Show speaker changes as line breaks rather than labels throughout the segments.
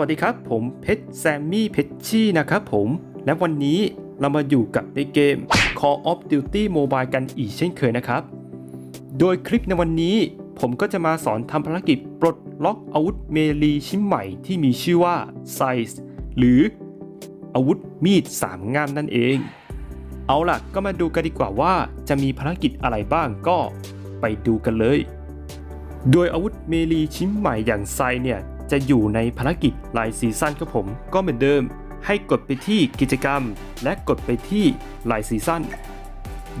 วัสดีครับ ผมเพชรแซมมี่เพชชี่นะครับผม และวันนี้เรามาอยู่กับในเกม Call of Duty Mobile กันอีกเช่นเคยนะครับ โดยคลิปในวันนี้ ผมก็จะมาสอนทำภารกิจปลดล็อกอาวุธเมลีชิ้นใหม่ที่มีชื่อว่า Size หรืออาวุธมีดสามง่ามนั่นเอง เอาล่ะก็มาดูกันดีกว่าว่าจะมีภารกิจอะไรบ้างก็ไปดูกันเลย โดยอาวุธเมลีชิ้นใหม่อย่างไซเนี่ย จะอยู่ในภารกิจรายซีซั่นครับผมก็เหมือนเดิม ให้กดไปที่กิจกรรม และกดไปที่รายซีซั่น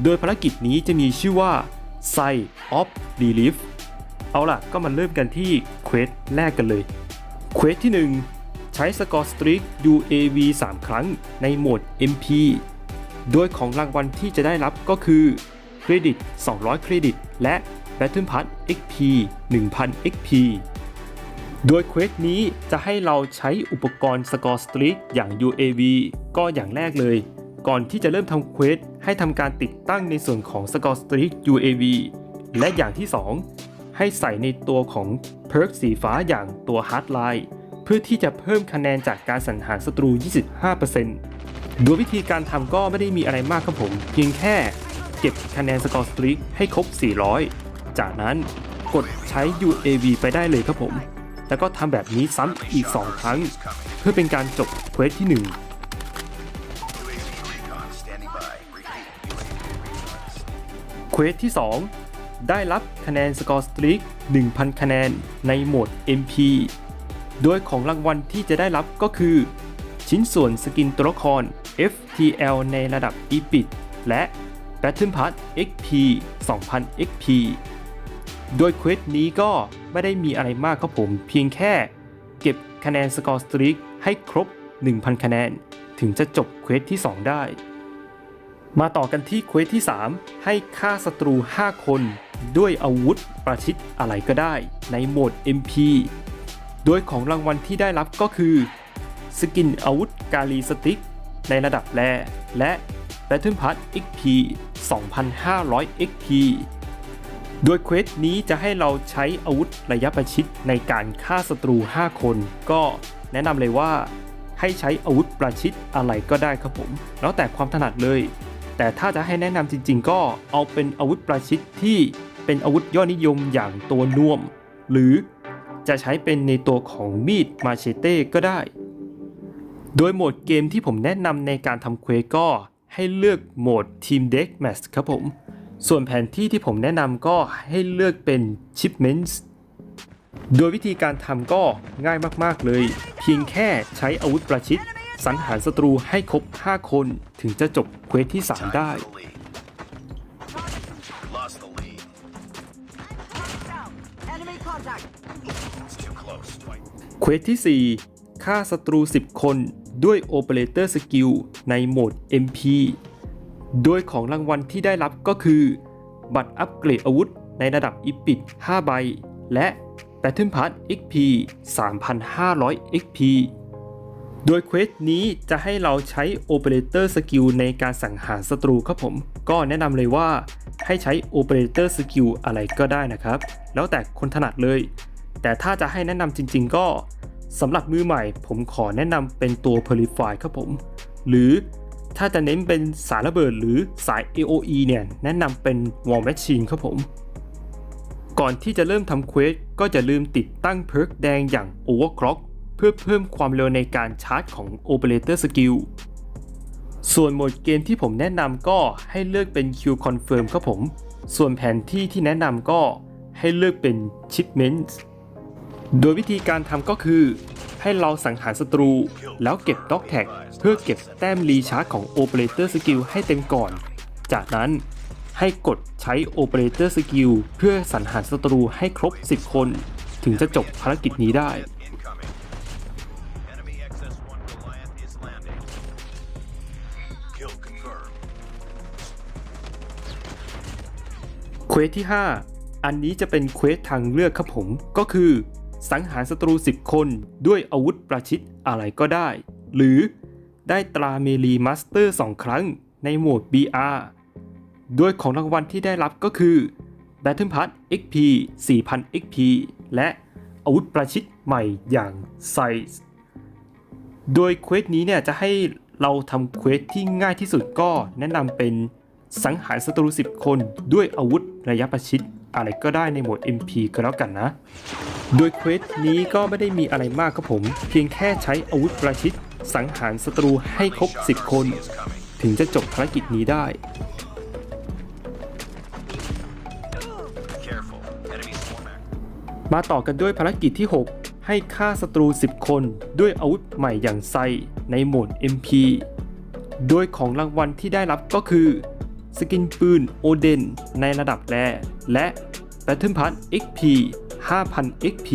โดยภารกิจนี้จะมีชื่อว่า s i of Relief เอาล่ะก็มาเริ่มกันที่เควสแรกกันเลยเควสที่ 1 ใช้สกอร์สตรีก UAV 3 ครั้งในโหมด MP โดยของรางวัลที่จะได้รับก็คือเครดิต 200 เครดิต และ Battle Pass XP 1000 XP โดยเควสนี้จะให้เราใช้อุปกรณ์สกอร์สตรีกอย่าง UAV ก็อย่างแรกเลย ก่อนที่จะเริ่มทำเควสให้ทำการติดตั้งในส่วนของสกอร์สตรีก UAV และอย่างที่ 2 ให้ใส่ในตัวของเพิร์กสีฟ้าอย่างตัว Hardline เพื่อที่จะเพิ่มคะแนนจากการสังหารศัตรู 25%โดยวิธีการทำก็ไม่ได้มีอะไรมากครับผม เพียงแค่เก็บคะแนนสกอร์สตรีกให้ครบ 400 จากนั้นกดใช้ UAV ไปได้เลยครับผม แล้วก็ทำแบบนี้ซ้ำอีก 2 ครั้ง เพื่อเป็นการจบเควสที่1เควสที่ 2 ได้รับคะแนนสกอร์สตรีก1,000 คะแนนในโหมด MP โดยของรางวัลที่จะได้รับก็คือ ชิ้นส่วนสกินตัวละคร FTL ในระดับ Epic และ Battle Pass XP 2,000 XP โดยเควสนี้ก็ ไม่ได้มีอะไรมากครับผม เพียงแค่เก็บคะแนนสกอร์สตรีกให้ครบ 1,000 คะแนน ถึงจะจบเควสที่ 2 ได้ มาต่อกันที่เควสที่ 3 ให้ฆ่าศัตรู 5 คน ด้วยอาวุธประชิดอะไรก็ได้ ในโหมด MP โดยของรางวัลที่ได้รับก็คือ สกินอาวุธกาลีสติกในระดับแรและ Battle Pass XP 2,500 XP โดยเควสนี้จะให้เราใช้อาวุธระยะประชิดในการฆ่าศัตรู 5 คน ก็แนะนำเลยว่า ให้ใช้อาวุธประชิดอะไรก็ได้ครับผม แล้วแต่ความถนัดเลย แต่ถ้าจะให้แนะนำจริง ๆ ก็เอาเป็นอาวุธประชิดที่เป็นอาวุธยอดนิยมอย่างตัวน่วม หรือจะใช้เป็นในตัวของมีดมาเชเต้ก็ได้ โดยโหมดเกมที่ผมแนะนำในการทำเควสก็ให้เลือกโหมด Team Deathmatch ครับผม ส่วนแผนที่ที่ผมแนะนำก็ให้เลือกเป็น Shipments โดยวิธีการทำก็ง่ายมากๆเลย เพียงแค่ใช้อาวุธประชิด สังหารศัตรูให้ครบ 5 คนถึงจะจบเควสที่ 3 ได้ เควสที่ 4 ฆ่าศัตรู 10 คนด้วยโอเปอเรเตอร์สกิลในโหมด MP โดยของรางวัลที่ได้รับก็คือ บัตรอัปเกรดอาวุธในระดับอีพิด5ใบ และ Battle Pass XP 3,500 XP โดยเควสนี้จะให้เราใช้โอเปอเรเตอร์สกิลในการสังหารศัตรูครับผม ก็แนะนำเลยว่าให้ใช้โอเปอเรเตอร์สกิลอะไรก็ได้นะครับ แล้วแต่คนถนัดเลย แต่ถ้าจะให้แนะนำจริง ๆ ก็สำหรับมือใหม่ ผมขอแนะนำเป็นตัว Purify ครับผม หรือ ถ้าจะเน้นเป็นสายระเบิดหรือสาย AOE เนี่ย แนะนำเป็น War Machine ครับผม ก่อนที่จะเริ่มทำเควสก็จะลืมติดตั้งเพิร์กแดงอย่าง Overclock เพื่อเพิ่มความเร็วในการชาร์จของ Operator Skill ส่วนโหมดเกมที่ผมแนะนำก็ให้เลือกเป็น Q Confirm ครับผม ส่วนแผนที่ที่แนะนำก็ให้เลือกเป็น Shipments โดยวิธีการทำก็คือ ให้เราสังหารศัตรู แล้วเก็บด็อกแท็กเพื่อเก็บแต้มรีชาร์จของ Operator Skill ให้เต็มก่อน จากนั้นให้กดใช้ Operator Skill เพื่อสังหารศัตรูให้ครบ 10 คน ถึงจะจบภารกิจนี้ได้เควสที่ 5 อันนี้จะเป็นเควสทางเลือกครับผม ก็คือ สังหารศัตรู 10 คนด้วยอาวุธประชิดอะไรก็ได้ หรือได้ตราเมลีมาสเตอร์ 2 ครั้งในโหมด BR โดยของรางวัลที่ได้รับก็คือ Battle Pass XP 4,000 XP และอาวุธประชิดใหม่อย่าง Size โดยเควสนี้เนี่ยจะให้เราทำเควสที่ง่ายที่สุดก็แนะนำเป็นสังหารศัตรู 10 คนด้วยอาวุธระยะประชิดอะไรก็ได้ในโหมด MP ก็แล้วกันนะ โดยเควสนี้ก็ไม่ได้มีอะไรมากครับผม เพียงแค่ใช้อาวุธประชิดสังหารศัตรูให้ครบ 10 คน ถึงจะจบภารกิจนี้ได้ มาต่อกันด้วยภารกิจที่ 6 ให้ฆ่าศัตรู 10 คนด้วยอาวุธใหม่อย่างไซในโหมด MP โดยของรางวัลที่ได้รับก็คือ สกินปืนโอเดนในระดับแรและ Battle Pass XP 5,000 XP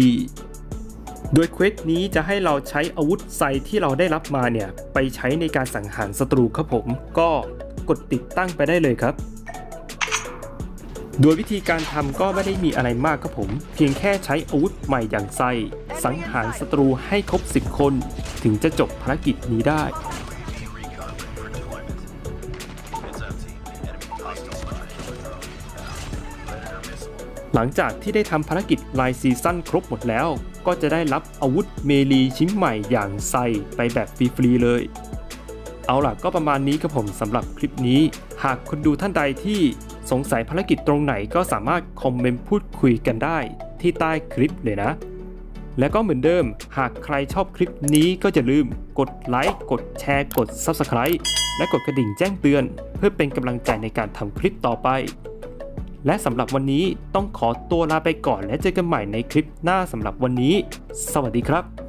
โดยเควสนี้จะให้เราใช้อาวุธไซที่เราได้รับมาเนี่ย ไปใช้ในการสังหารศัตรูครับผม ก็กดติดตั้งไปได้เลยครับ โดยวิธีการทำก็ไม่ได้มีอะไรมากครับผม เพียงแค่ใช้อาวุธใหม่อย่างไซสังหารศัตรูให้ครบ 10 คน ถึงจะจบภารกิจนี้ได้ หลังจากที่ได้ทำภารกิจลายซีซั่นครบหมดแล้ว ก็จะได้รับอาวุธเมลีชิ้นใหม่อย่างไซไปแบบฟรีๆเลย เอาล่ะก็ประมาณนี้ครับผมสำหรับคลิปนี้ หากคนดูท่านใดที่สงสัยภารกิจตรงไหนก็สามารถคอมเมนต์พูดคุยกันได้ที่ใต้คลิปเลยนะ และก็เหมือนเดิม หากใครชอบคลิปนี้ก็อย่าลืมกดไลค์กดแชร์กด Subscribe และกดกระดิ่งแจ้งเตือน เพื่อเป็นกำลังใจในการทำคลิปต่อไป และสำหรับวันนี้ต้องขอตัวลาไปก่อนและเจอกันใหม่ในคลิปหน้าสำหรับวันนี้ สวัสดีครับ